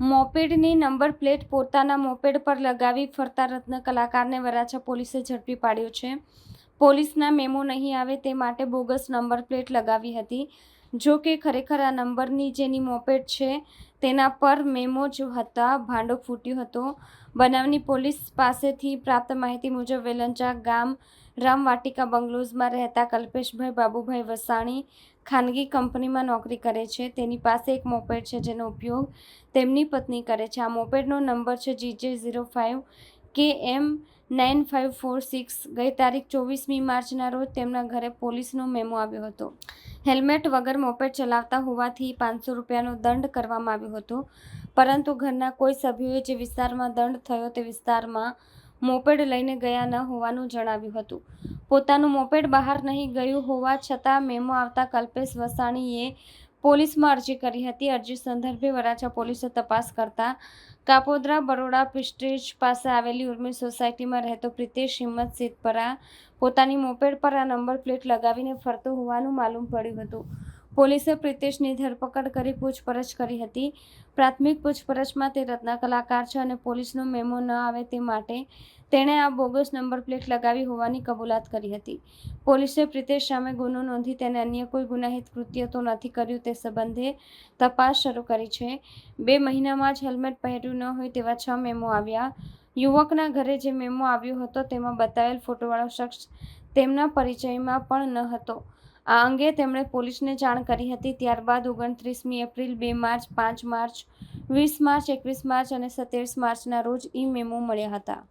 મોપેડની number plate પોતાના moped પર લગાવી ફરતા રત્ન કલાકારને વરાછા પોલીસે ઝડપી પાડ્યો છે. પોલીસના મેમો નહીં આવે તે માટે બોગસ નંબર પ્લેટ લગાવી હતી. જો કે ખરેખર આ નંબરની જેની મોપેડ છે, તેના પર મેમો જ હતા, ભાંડો ફૂટ્યો હતો. બનાવની પોલીસ પાસેથી પ્રાપ્ત માહિતી મુજબ વેલંચા ગામ રામવાટિકા બંગલોઝમાં રહેતા કલ્પેશભાઈ બાબુભાઈ વસાણી ખાનગી કંપનીમાં નોકરી કરે છે. તેની પાસે એક મોપેડ છે જેનો ઉપયોગ તેમની પત્ની કરે છે. આ મોપેડનો નંબર છે GJ zero five K M nine five four six. ગઈ તારીખ ચોવીસમી માર્ચના રોજ તેમના ઘરે પોલીસનો મેમો આવ્યો હતો. હેલ્મેટ વગર મોપેડ ચલાવતા હોવાથી પાંચસો રૂપિયાનો દંડ કરવામાં આવ્યો હતો. પરંતુ ઘરના કોઈ સભ્યોએ જે વિસ્તારમાં દંડ થયો તે વિસ્તારમાં મોપેડ લઈને ગયા ન હોવાનું જણાવ્યું હતું. પોતાનું મોપેડ બહાર નહીં ગયું હોવા છતાં મેમો આવતા કલ્પેશ વસાણીએ પોલીસમાં અરજી કરી હતી. અરજી સંદર્ભે વરાછા પોલીસે તપાસ કરતા કાપોદ્રા બરોડા પિસ્ટેજ પાસે આવેલી ઉર્મી સોસાયટીમાં રહેતો પ્રિતેશ હિંમત સિદ્ધપરા પોતાની મોપેડ પર આ નંબર પ્લેટ લગાવીને ફરતો હોવાનું માલુમ પડ્યું હતું. પોલીસે પ્રિતેશની ધરપકડ કરી પૂછપરછ કરી હતી. પ્રાથમિક પૂછપરછમાં તે રત્ન કલાકાર છે અને પોલીસનો મેમો ન આવે તે માટે તેણે આ બોગસ નંબર પ્લેટ લગાવી હોવાની કબૂલાત કરી હતી. પોલીસે પ્રિતેશ સામે ગુનો નોંધી તેને અન્ય કોઈ ગુનાહિત કૃત્ય તો નથી કર્યું તે સંબંધે તપાસ શરૂ કરી છે. બે મહિનામાં જ હેલ્મેટ પહેર્યું ન હોય તેવા છ મેમો આવ્યા. યુવકના ઘરે જે મેમો આવ્યો હતો તેમાં બતાવેલ ફોટોવાળો શખ્સ તેમના પરિચયમાં પણ ન હતો. આ અંગે તેમણે પોલીસને જાણ કરી હતી. ત્યારબાદ ઓગણત્રીસમી એપ્રિલ, બે માર્ચ, પાંચ માર્ચ, વીસ માર્ચ, એકવીસ માર્ચ અને સત્યાવીસ માર્ચના રોજ ઈ મેમો મળ્યા હતા.